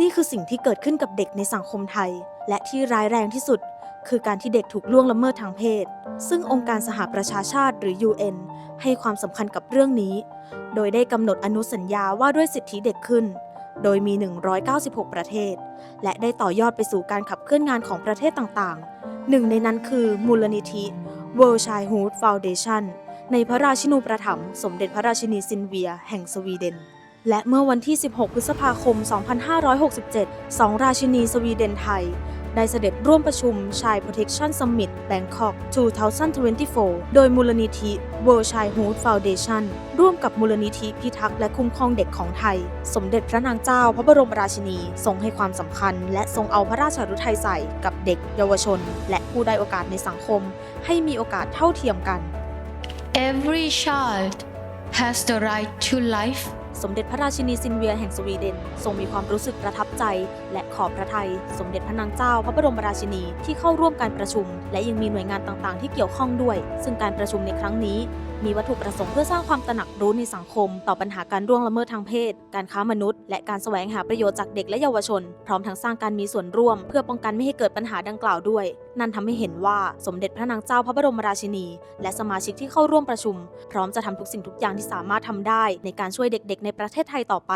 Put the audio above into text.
นี่คือสิ่งที่เกิดขึ้นกับเด็กในสังคมไทย และที่ร้ายแรงที่สุด คือการที่เด็กถูกล่วงละเมิดทางเพศ ซึ่งองค์การสหประชาชาติหรือ UN ให้ความสำคัญกับเรื่องนี้ โดยได้กำหนดอนุสัญญาว่าด้วยสิทธิเด็กขึ้น โดยมี 196 ประเทศ และได้ต่อยอดไปสู่การขับเคลื่อนงานของประเทศต่างๆ หนึ่งในนั้นคือมูลนิธิ World Childhood Foundation ในพระราชินูปถัมภ์สมเด็จพระราชินีซินเวีย แห่งสวีเดน และเมื่อวันที่ 16 พฤษภาคม 2567 สองราชินีสวีเดนไทย ได้เสด็จร่วมประชุม Child Protection Summit Bangkok 2024 โดยมูลนิธิ World Childhood Foundation ร่วมกับมูลนิธิพิทักษ์และคุ้มครองเด็กของไทย สมเด็จพระนางเจ้าพระบรมราชินีทรงให้ความสำคัญ และทรงเอาพระราชฤทัยใส่กับเด็กเยาวชน และผู้ได้โอกาสในสังคม ให้มีโอกาสเท่าเทียมกัน Every child has the right to life, สมเด็จพระราชินีซินเวียแห่งสวีเดน ทรงมีความรู้สึกประทับใจ และขอบพระทัยสมเด็จพระนางเจ้าพระบรมราชินีที่เข้าร่วมการประชุม และยังมีหน่วยงานต่างๆ ที่เกี่ยวข้องด้วย ซึ่งการประชุมในครั้งนี้ มีวัตถุประสงค์เพื่อสร้างความตระหนักรู้ในสังคม ต่อปัญหาการร่วงละเมิดทางเพศ การค้ามนุษย์ และการแสวงหาประโยชน์จากเด็กและเยาวชน พร้อมทั้งสร้างการมีส่วนร่วม เพื่อป้องกันไม่ให้เกิดปัญหาดังกล่าวด้วย นั่นทำให้เห็นว่าสมเด็จพระนางเจ้าพระบรมราชินี และสมาชิกที่เข้าร่วมประชุม พร้อมจะทำทุกสิ่งทุกอย่างที่สามารถทำได้ในการช่วยเด็กๆในประเทศไทยต่อไป